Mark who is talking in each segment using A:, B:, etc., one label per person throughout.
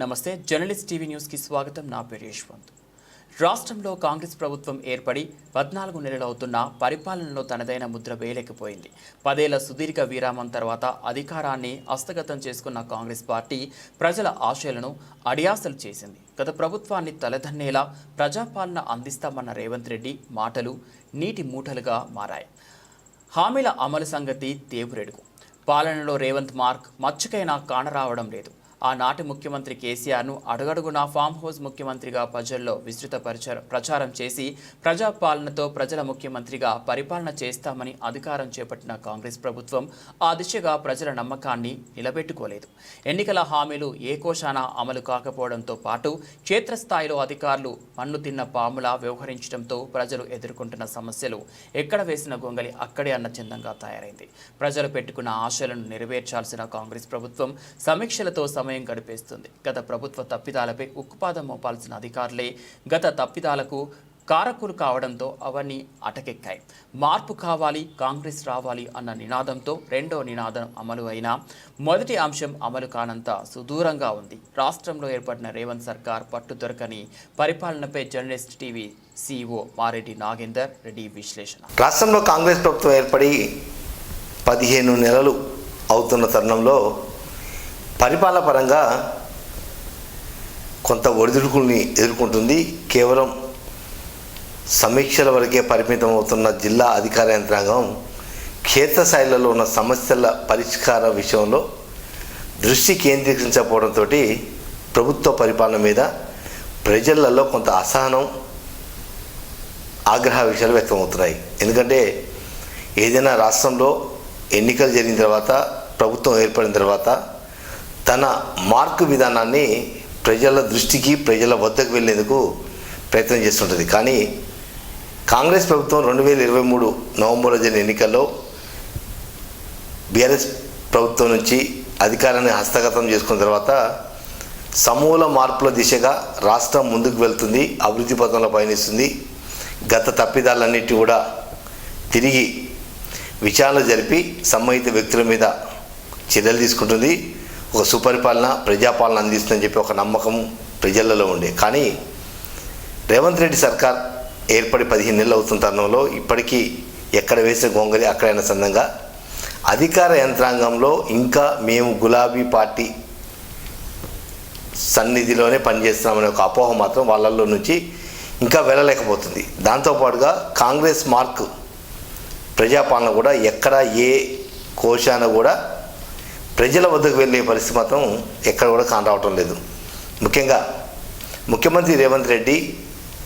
A: నమస్తే journalist TV న్యూస్కి స్వాగతం. నా పేరు యశ్వంత్. రాష్ట్రంలో కాంగ్రెస్ ప్రభుత్వం ఏర్పడి పద్నాలుగు నెలలు అవుతున్న పరిపాలనలో తనదైన ముద్ర వేయలేకపోయింది. పదేళ్ళ సుదీర్ఘ విరామం తర్వాత అధికారాన్ని హస్తగతం చేసుకున్న కాంగ్రెస్ పార్టీ ప్రజల ఆశయాలను అడియాసలు చేసింది. గత ప్రభుత్వాన్ని తలదన్నేలా ప్రజాపాలన అందిస్తామన్న రేవంత్ రెడ్డి మాటలు నీటి మూటలుగా మారాయి. హామీల అమలు సంగతి తేపురెడుగు పాలనలో రేవంత్ మార్క్ మచ్చుకైనా కానరావడం లేదు. ఆనాటి ముఖ్యమంత్రి కేసీఆర్ను అడుగడుగునా ఫామ్ హౌస్ ముఖ్యమంత్రిగా ప్రజల్లో విస్తృత ప్రచార ప్రచారం చేసి ప్రజాపాలనతో ప్రజల ముఖ్యమంత్రిగా పరిపాలన చేస్తామని అధికారం చేపట్టిన కాంగ్రెస్ ప్రభుత్వం ఆ దిశగా ప్రజల నమ్మకాన్ని నిలబెట్టుకోలేదు. ఎన్నికల హామీలు ఏ కోశాన అమలు కాకపోవడంతో పాటు క్షేత్రస్థాయిలో అధికారులు మన్ను తిన్న పాములా వ్యవహరించడంతో ప్రజలు ఎదుర్కొంటున్న సమస్యలు ఎక్కడ వేసిన గొంగలి అక్కడే అన్న చందంగా తయారైంది. ప్రజలు పెట్టుకున్న ఆశలను నెరవేర్చాల్సిన కాంగ్రెస్ ప్రభుత్వం సమీక్షలతో సమయం గడిపేస్తుంది. గత ప్రభుత్వ తప్పిదాలపై ఉక్కుపాదం మోపాల్సిన అధికారులే గత తప్పిదాలకు కారకులు కావడంతో అవన్నీ అటకెక్కాయి. మార్పు కావాలి కాంగ్రెస్ రావాలి అన్న నినాదంతో రెండో నినాదం అమలు అయినా మొదటి అంశం అమలు కానంత సుదూరంగా ఉంది. రాష్ట్రంలో ఏర్పడిన రేవంత్ సర్కార్ పట్టు దొరకని పరిపాలనపై journalist TV CEO Mareddy Nagender Reddy విశ్లేషణ.
B: రాష్ట్రంలో కాంగ్రెస్ ప్రభుత్వం ఏర్పడి పదిహేను నెలలు అవుతున్న తరుణంలో పరిపాలన పరంగా కొంత ఒడిదుడుకుల్ని ఎదుర్కొంటుంది. కేవలం సమీక్షల వరకే పరిమితం అవుతున్న జిల్లా అధికార యంత్రాంగం క్షేత్రస్థాయిలలో ఉన్న సమస్యల పరిష్కార విషయంలో దృష్టి కేంద్రీకరించకపోవడంతో ప్రభుత్వ పరిపాలన మీద ప్రజలలో కొంత అసహనం ఆగ్రహ విషయాలు వ్యక్తమవుతున్నాయి. ఎందుకంటే ఏదైనా రాష్ట్రంలో ఎన్నికలు జరిగిన తర్వాత ప్రభుత్వం ఏర్పడిన తర్వాత తన మార్కు విధానాన్ని ప్రజల దృష్టికి ప్రజల వద్దకు వెళ్ళేందుకు ప్రయత్నం చేస్తుంటుంది. కానీ కాంగ్రెస్ ప్రభుత్వం రెండు వేల ఇరవై మూడు నవంబర్లో జరిగిన ఎన్నికల్లో బీఆర్ఎస్ ప్రభుత్వం నుంచి అధికారాన్ని హస్తగతం చేసుకున్న తర్వాత సమూల మార్పుల దిశగా రాష్ట్రం ముందుకు వెళ్తుంది అభివృద్ధి పథంలో పయనిస్తుంది. గత తప్పిదాలన్నిటి కూడా తిరిగి విచారణ జరిపి సంబంధిత వ్యక్తుల మీద చర్యలు తీసుకుంటుంది. ఒక సుపరిపాలన ప్రజాపాలన అందిస్తుందని చెప్పి ఒక నమ్మకం ప్రజలలో ఉండే. కానీ రేవంత్ రెడ్డి సర్కార్ ఏర్పడి పదిహేను నెలలు అవుతున్న తరుణంలో ఇప్పటికీ ఎక్కడ వేసిన గొంగలి అక్కడైన సందంగా అధికార యంత్రాంగంలో ఇంకా మేము గులాబీ పార్టీ సన్నిధిలోనే పనిచేస్తున్నామనే ఒక అపోహ మాత్రం వాళ్ళల్లో నుంచి ఇంకా వెళ్ళలేకపోతుంది. దాంతోపాటుగా కాంగ్రెస్ మార్క్ ప్రజాపాలన కూడా ఎక్కడ ఏ కోశాన కూడా ప్రజల వద్దకు వెళ్ళే పరిస్థితి మాత్రం ఎక్కడ కూడా కానరావటం లేదు. ముఖ్యంగా ముఖ్యమంత్రి రేవంత్ రెడ్డి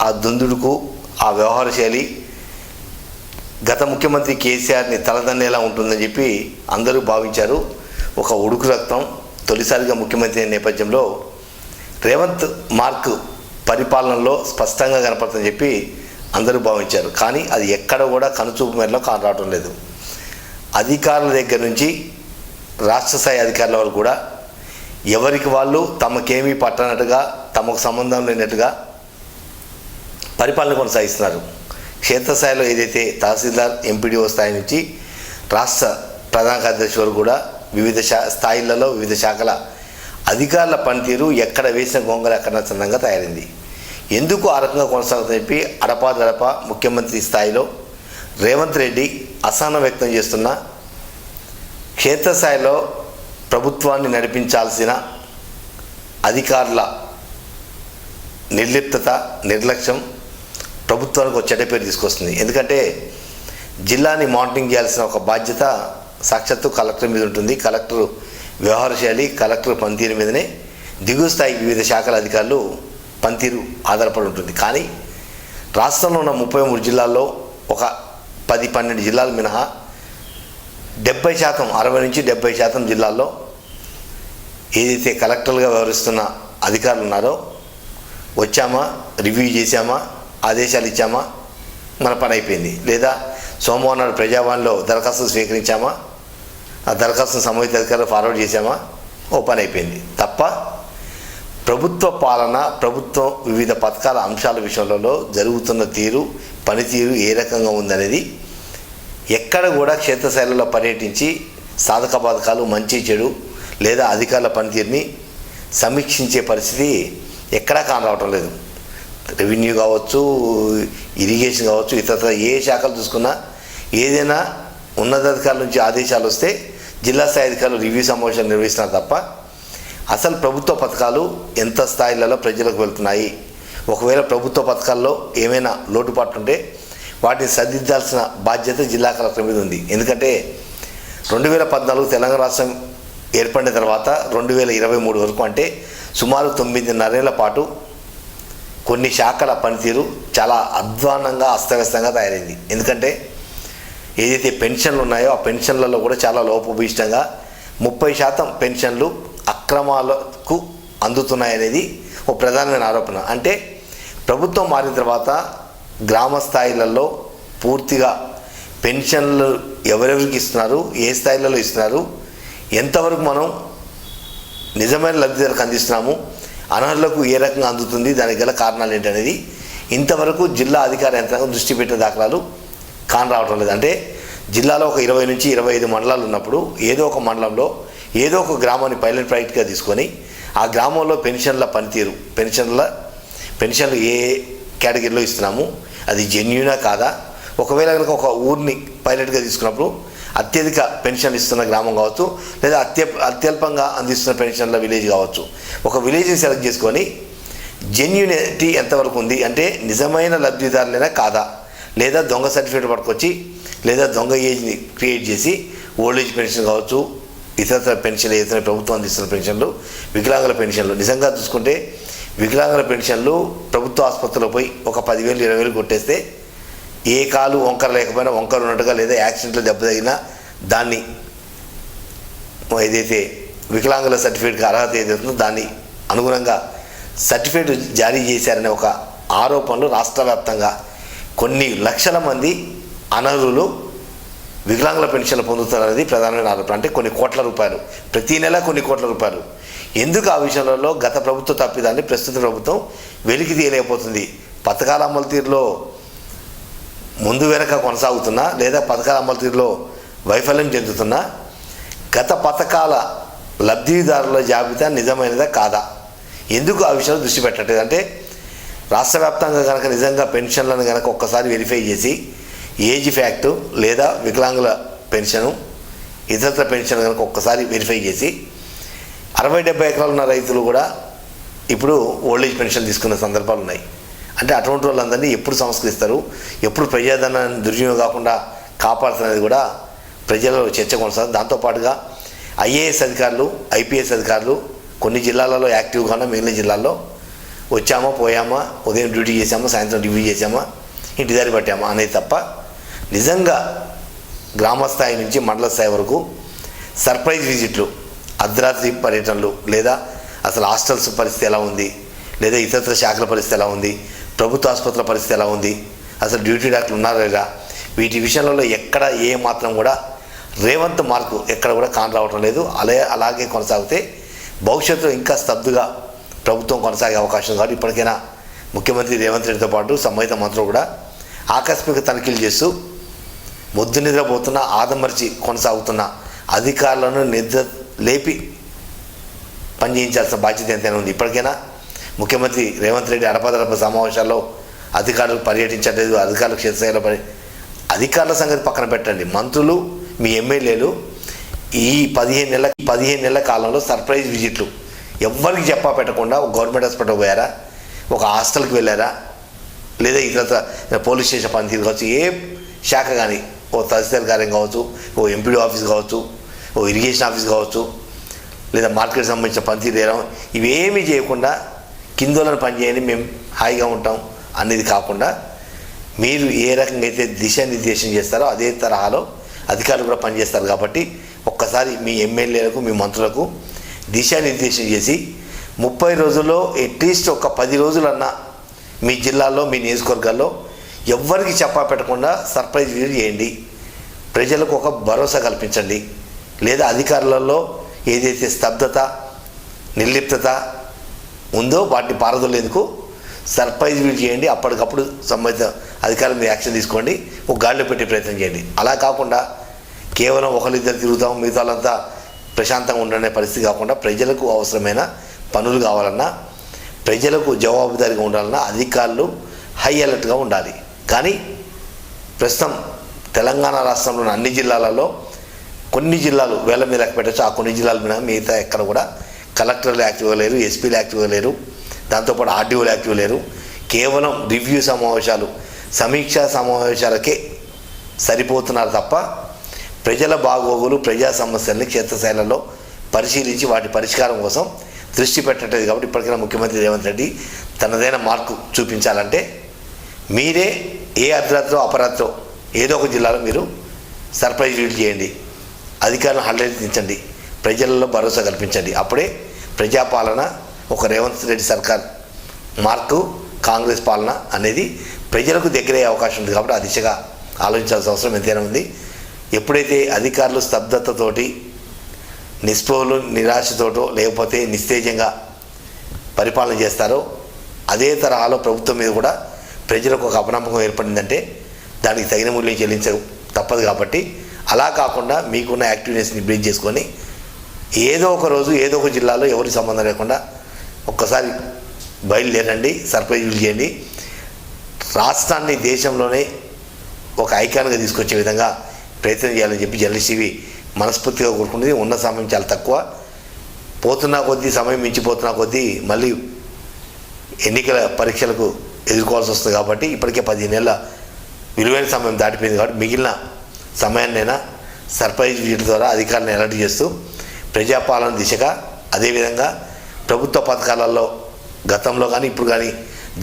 B: ఆ దుందుడుకు ఆ వ్యవహార శైలి గత ముఖ్యమంత్రి కేసీఆర్ని తలదన్నేలా ఉంటుందని చెప్పి అందరూ భావించారు. ఒక ఉడుకు రక్తం తొలిసారిగా ముఖ్యమంత్రి అయిన నేపథ్యంలో రేవంత్ మార్క్ పరిపాలనలో స్పష్టంగా కనపడుతుందని చెప్పి అందరూ భావించారు. కానీ అది ఎక్కడ కూడా కనుచూపు మేరలో కానరావటం లేదు. అధికారుల దగ్గర నుంచి రాష్ట్ర స్థాయి అధికారుల వరకు కూడా ఎవరికి వాళ్ళు తమకేమీ పట్టనట్టుగా తమకు సంబంధం లేనట్టుగా పరిపాలన కొనసాగిస్తున్నారు. క్షేత్రస్థాయిలో ఏదైతే తహసీల్దార్ ఎంపీడీఓ స్థాయి నుంచి రాష్ట్ర ప్రధాన కార్యదర్శి వరకు కూడా వివిధ శా స్థాయిలలో వివిధ శాఖల అధికారుల పనితీరు ఎక్కడ వేసిన గొంగలు ఎక్కడ చందంగా తయారైంది. ఎందుకు ఆ రకంగా కొనసాగుతుందని చెప్పి అడపాదడప ముఖ్యమంత్రి స్థాయిలో రేవంత్ రెడ్డి అసహనం వ్యక్తం చేస్తున్న క్షేత్రస్థాయిలో ప్రభుత్వాన్ని నడిపించాల్సిన అధికారుల నిర్లిప్తత నిర్లక్ష్యం ప్రభుత్వానికి ఒక చెడ్డ పేరు తీసుకొస్తుంది. ఎందుకంటే జిల్లాని మానిటరింగ్ చేయాల్సిన ఒక బాధ్యత సాక్షాత్తు కలెక్టర్ మీద ఉంటుంది. కలెక్టర్ వ్యవహార శైలి కలెక్టర్ పనితీరు మీదనే దిగువ స్థాయి వివిధ శాఖల అధికారులు పనితీరు ఆధారపడి ఉంటుంది. కానీ రాష్ట్రంలో ఉన్న ముప్పై మూడు జిల్లాల్లో ఒక పది పన్నెండు జిల్లాలు మినహా డెబ్బై శాతం అరవై నుంచి డెబ్బై శాతం జిల్లాల్లో ఏదైతే కలెక్టర్లుగా వ్యవహరిస్తున్న అధికారులు ఉన్నారో వచ్చామా రివ్యూ చేశామా ఆదేశాలు ఇచ్చామా మన పని అయిపోయింది. లేదా సోమవారం నాడు ప్రజావాణిలో దరఖాస్తు స్వీకరించామా ఆ దరఖాస్తును సంబంధిత అధికారులు ఫార్వర్డ్ చేశామా ఓ పని అయిపోయింది. తప్ప ప్రభుత్వ పాలన ప్రభుత్వం వివిధ పథకాల అంశాల విషయంలో జరుగుతున్న తీరు పనితీరు ఏ రకంగా ఉందనేది ఎక్కడ కూడా క్షేత్రశైలిలో పర్యటించి సాధక బాధకాలు మంచి చెడు లేదా అధికారుల పనితీరుని సమీక్షించే పరిస్థితి ఎక్కడా కానరావటం లేదు. రెవెన్యూ కావచ్చు ఇరిగేషన్ కావచ్చు ఇతర ఏ శాఖలు చూసుకున్నా ఏదైనా ఉన్నతాధికారుల నుంచి ఆదేశాలు వస్తే జిల్లా స్థాయి అధికారులు రివ్యూ సమావేశాలు నిర్వహిస్తున్నారు తప్ప అసలు ప్రభుత్వ పథకాలు ఎంత స్థాయిలలో ప్రజలకు వెళ్తున్నాయి? ఒకవేళ ప్రభుత్వ పథకాల్లో ఏమైనా లోటుపాట్లు ఉంటే వాటిని సరిదిద్దాల్సిన బాధ్యత జిల్లా కలెక్టర్ మీద ఉంది. ఎందుకంటే రెండు వేల పద్నాలుగు తెలంగాణ రాష్ట్రం ఏర్పడిన తర్వాత రెండు వేల ఇరవై మూడు వరకు అంటే సుమారు తొమ్మిదిన్నరేళ్ళ పాటు కొన్ని శాఖల పనితీరు చాలా అధ్వానంగా అస్తవ్యస్తంగా తయారైంది. ఎందుకంటే ఏదైతే పెన్షన్లు ఉన్నాయో ఆ పెన్షన్లలో కూడా చాలా లోపభీష్టంగా ముప్పై శాతం పెన్షన్లు అక్రమాలకు అందుతున్నాయనేది ఒక ప్రధానమైన ఆరోపణ. అంటే ప్రభుత్వం మారిన తర్వాత గ్రామ స్థాయిలలో పూర్తిగా పెన్షన్లు ఎవరెవరికి ఇస్తున్నారు ఏ స్థాయిలలో ఇస్తున్నారు ఎంతవరకు మనం నిజమైన లబ్ధిదారులకు అందిస్తున్నాము అనర్హులకు ఏ రకంగా అందుతుంది దానికి గల కారణాలు ఏంటనేది ఇంతవరకు జిల్లా అధికార యంత్రాంగం దృష్టి పెట్టిన దాఖలాలు కాని రావటం లేదు. అంటే జిల్లాలో ఒక ఇరవై నుంచి ఇరవై ఐదు మండలాలు ఉన్నప్పుడు ఏదో ఒక మండలంలో ఏదో ఒక గ్రామాన్ని పైలట్ ప్రాజెక్ట్గా తీసుకొని ఆ గ్రామంలో పెన్షన్ల పనితీరు పెన్షన్ల పెన్షన్లు ఏ కేటగిరీలో ఇస్తున్నాము. అది జెన్యునా కాదా? ఒకవేళ కనుక ఒక ఊరిని పైలట్గా తీసుకున్నప్పుడు అత్యధిక పెన్షన్ ఇస్తున్న గ్రామం కావచ్చు లేదా అత్య అత్యల్పంగా అందిస్తున్న పెన్షన్ల విలేజ్ కావచ్చు. ఒక విలేజ్ని సెలెక్ట్ చేసుకొని జెన్యునిటీ ఎంతవరకు ఉంది అంటే నిజమైన లబ్ధిదారులైనా కాదా? లేదా దొంగ సర్టిఫికేట్ పట్టుకొచ్చి లేదా దొంగ ఏజ్ని క్రియేట్ చేసి ఓల్డ్ ఏజ్ పెన్షన్ కావచ్చు ఇతర పెన్షన్లు ఏదైతే ప్రభుత్వం అందిస్తున్న పెన్షన్లు వికలాంగుల పెన్షన్లు నిజంగా చూసుకుంటే వికలాంగుల పెన్షన్లు ప్రభుత్వ ఆసుపత్రిలో పోయి ఒక పదివేలు ఇరవై వేలు కొట్టేస్తే ఏ కాలు వంకర లేకపోయినా వంకర ఉన్నట్టుగా లేదా యాక్సిడెంట్లో దెబ్బ తగిలినా దాన్ని ఏదైతే వికలాంగుల సర్టిఫికేట్కి అర్హత ఏదైతుందో దాన్ని అనుగుణంగా సర్టిఫికేట్ జారీ చేశారనే ఒక ఆరోపణలు రాష్ట్ర వ్యాప్తంగా కొన్ని లక్షల మంది అనర్హులు వికలాంగుల పెన్షన్లు పొందుతారనేది ప్రధానమైన ఆరోపణ. అంటే కొన్ని కోట్ల రూపాయలు. ప్రతి నెల కొన్ని కోట్ల రూపాయలు. ఎందుకు ఆ విషయంలో గత ప్రభుత్వ తప్పిదాన్ని ప్రస్తుత ప్రభుత్వం వెలికి తీయలేకపోతుంది? పథకాల అమలు తీరులో ముందు వెనక కొనసాగుతున్నా లేదా పథకాల అమలు తీరులో వైఫల్యం చెందుతున్నా? గత పథకాల లబ్ధిదారుల జాబితా నిజమైనదా కాదా? ఎందుకు ఆ విషయంలో దృష్టి పెట్టట్లేదు? అంటే రాష్ట్ర వ్యాప్తంగా కనుక నిజంగా పెన్షన్లను కనుక ఒక్కసారి వెరిఫై చేసి ఏజ్ ఫ్యాక్టు లేదా వికలాంగుల పెన్షను ఇతరత్ర పెన్షన్ కనుక ఒక్కసారి వెరిఫై చేసి అరవై డెబ్బై ఎకరాలు ఉన్న రైతులు కూడా ఇప్పుడు ఓల్డ్ ఏజ్ పెన్షన్ తీసుకునే సందర్భాలు ఉన్నాయి. అంటే అటువంటి వాళ్ళందరినీ ఎప్పుడు సంస్కరిస్తారు? ఎప్పుడు ప్రజాధనాన్ని దుర్వినియోగం కాకుండా కాపాడుతున్నది కూడా ప్రజలలో చర్చ కొనసాగుతుంది. దాంతోపాటుగా ఐఏఎస్ అధికారులు ఐపీఎస్ అధికారులు కొన్ని జిల్లాలలో యాక్టివ్గా ఉన్న మిగిలిన జిల్లాల్లో వచ్చామా పోయామా ఉదయం డ్యూటీ చేసామా సాయంత్రం డ్యూటీ చేసామా ఇంటి దారి పట్టామా అనేది తప్ప నిజంగా గ్రామ స్థాయి నుంచి మండల స్థాయి వరకు సర్ప్రైజ్ విజిట్లు అర్ధరాత్రి పర్యటనలు లేదా అసలు హాస్టల్స్ పరిస్థితి ఎలా ఉంది? లేదా ఇతరత్ర శాఖల పరిస్థితి ఎలా ఉంది? ప్రభుత్వ ఆసుపత్రుల పరిస్థితి ఎలా ఉంది? అసలు డ్యూటీ డాక్టర్లు ఉన్నారా లేదా? వీటి విషయంలో ఎక్కడ ఏ మాత్రం కూడా రేవంత్ మార్కు ఎక్కడ కూడా కానరావటం లేదు. అలా అలాగే కొనసాగితే భవిష్యత్తులో ఇంకా స్తబ్దుగా ప్రభుత్వం కొనసాగే అవకాశం కాదు కాబట్టి ఇప్పటికైనా ముఖ్యమంత్రి రేవంత్ రెడ్డితో పాటు సంబంధిత మంత్రులు కూడా ఆకస్మిక తనిఖీలు చేస్తూ మొద్దు నిద్రపోతున్న ఆదమర్చి కొనసాగుతున్న అధికారులను నిద్ర లేపి పనిచేయించాల్సిన బాధ్యత ఎంతైనా ఉంది. ఇప్పటికైనా ముఖ్యమంత్రి రేవంత్ రెడ్డి అడపదడప సమావేశాల్లో అధికారులు పర్యటించలేదు అధికారులు క్షేత్రస్థాయిలో పని అధికారుల సంగతి పక్కన పెట్టండి. మంత్రులు మీ ఎమ్మెల్యేలు ఈ పదిహేను నెలల పదిహేను నెలల కాలంలో సర్ప్రైజ్ విజిట్లు. ఎవరికి చెప్పా పెట్టకుండా ఒక గవర్నమెంట్ హాస్పిటల్ పోయారా? ఒక హాస్టల్కి వెళ్ళారా? లేదా ఇతర పోలీస్ స్టేషన్ పనితీరు కావచ్చు ఏ శాఖ కానీ ఓ తహసీల్దార్ కార్యం కావచ్చు ఓ ఎంపీడీ ఆఫీస్ కావచ్చు ఓ ఇరిగేషన్ ఆఫీస్ కావచ్చు లేదా మార్కెట్ సంబంధించిన పనితీరు చేయడం ఇవేమీ చేయకుండా కిందోళ్ళని పనిచేయండి మేము హాయిగా ఉంటాం అనేది కాకుండా మీరు ఏ రకంగా అయితే దిశానిర్దేశం చేస్తారో అదే తరహాలో అధికారులు కూడా పనిచేస్తారు కాబట్టి ఒక్కసారి మీ ఎమ్మెల్యేలకు మీ మంత్రులకు దిశానిర్దేశం చేసి ముప్పై రోజుల్లో అట్లీస్ట్ ఒక పది రోజులన్నా మీ జిల్లాల్లో మీ నియోజకవర్గాల్లో ఎవ్వరికి చెప్పా పెట్టకుండా సర్ప్రైజ్ చేయండి. ప్రజలకు ఒక భరోసా కల్పించండి. లేదా అధికారులలో ఏదైతే స్తబ్దత నిర్లిప్తత ఉందో వాటిని పారదోలేందుకు సర్ప్రైజ్ విజిట్ చేయండి. అప్పటికప్పుడు సంబంధిత అధికారుల మీద యాక్షన్ తీసుకోండి. ఒక గాడిలో పెట్టే ప్రయత్నం చేయండి. అలా కాకుండా కేవలం ఒకరిద్దరు తిరుగుతాం మిగతా ప్రశాంతంగా ఉండనే పరిస్థితి కాకుండా ప్రజలకు అవసరమైన పనులు కావాలన్నా ప్రజలకు జవాబుదారీగా ఉండాలన్నా అధికారులు హై అలర్ట్గా ఉండాలి. కానీ ప్రస్తుతం తెలంగాణ రాష్ట్రంలోని అన్ని జిల్లాలలో కొన్ని జిల్లాలు వేల మీద లెక్క పెట్టచ్చు ఆ కొన్ని జిల్లాల మినహా మిగతా ఎక్కడ కూడా కలెక్టర్లు యాక్టివ్గా లేరు ఎస్పీలు యాక్టివ్గా లేరు దాంతోపాటు ఆర్డీఓలు యాక్టివ్ లేరు. కేవలం రివ్యూ సమావేశాలు సమీక్షా సమావేశాలకే సరిపోతున్నారు తప్ప ప్రజల బాగోగులు ప్రజా సమస్యల్ని క్షేత్రస్థాయిలలో పరిశీలించి వాటి పరిష్కారం కోసం దృష్టి పెట్టట్లేదు కాబట్టి ఇప్పటికైనా ముఖ్యమంత్రి రేవంత్ రెడ్డి తనదైన మార్కు చూపించాలంటే మీరే ఏ అర్ధరాత్రో అపరాత్రో ఏదో ఒక జిల్లాలో మీరు సర్ప్రైజ్ రీడ్ చేయండి. అధికారులను హండ్రెడించండి ప్రజలలో భరోసా కల్పించండి. అప్పుడే ప్రజాపాలన ఒక రేవంత్ రెడ్డి సర్కార్ మార్కు కాంగ్రెస్ పాలన అనేది ప్రజలకు దగ్గరయ్యే అవకాశం ఉంది. కాబట్టి ఆ దిశగా ఆలోచించాల్సిన అవసరం ఎంతైనా ఉంది. ఎప్పుడైతే అధికారులు స్తబ్దతతోటి నిస్పోలు నిరాశతోటో లేకపోతే నిస్తేజంగా పరిపాలన చేస్తారో అదే తరహాలో ప్రభుత్వం మీద కూడా ప్రజలకు ఒక అపనమ్మకం ఏర్పడిందంటే దానికి తగిన మూల్యం చెల్లించరు తప్పదు కాబట్టి అలా కాకుండా మీకున్న యాక్టివ్నెస్ని బ్రీచ్ చేసుకొని ఏదో ఒక రోజు ఏదో ఒక జిల్లాలో ఎవరి సంబంధం లేకుండా ఒక్కసారి బయలుదేరండి సర్ప్రైజ్ చేయండి. రాష్ట్రాన్ని దేశంలోనే ఒక ఐకాన్గా తీసుకొచ్చే విధంగా ప్రయత్నం చేయాలని చెప్పి జర్నలిస్టీవి మనస్ఫూర్తిగా కోరుకునేది ఉన్న సమయం చాలా తక్కువ. పోతున్నా కొద్దీ సమయం మించిపోతున్నా కొద్దీ మళ్ళీ ఎన్నికల పరీక్షలకు ఎదుర్కోవాల్సి వస్తుంది కాబట్టి ఇప్పటికే పది నెలల విలువైన సమయం దాటిపోయింది కాబట్టి మిగిలిన సమయాన్నైనా సర్ప్రైజ్ విజిట్ ద్వారా అధికారులను అలర్ట్ చేస్తూ ప్రజాపాలన దిశగా అదేవిధంగా ప్రభుత్వ పథకాలలో గతంలో కానీ ఇప్పుడు కానీ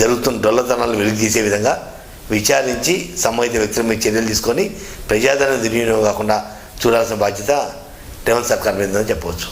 B: జరుగుతున్న డొల్లతనాలను వెలికి విధంగా విచారించి సంబంధిత వ్యక్తుల మీద చర్యలు తీసుకొని ప్రజాధనం దుర్వినియోగం కాకుండా చూడాల్సిన బాధ్యత రేవంత్ సర్కార్ మీద చెప్పవచ్చు.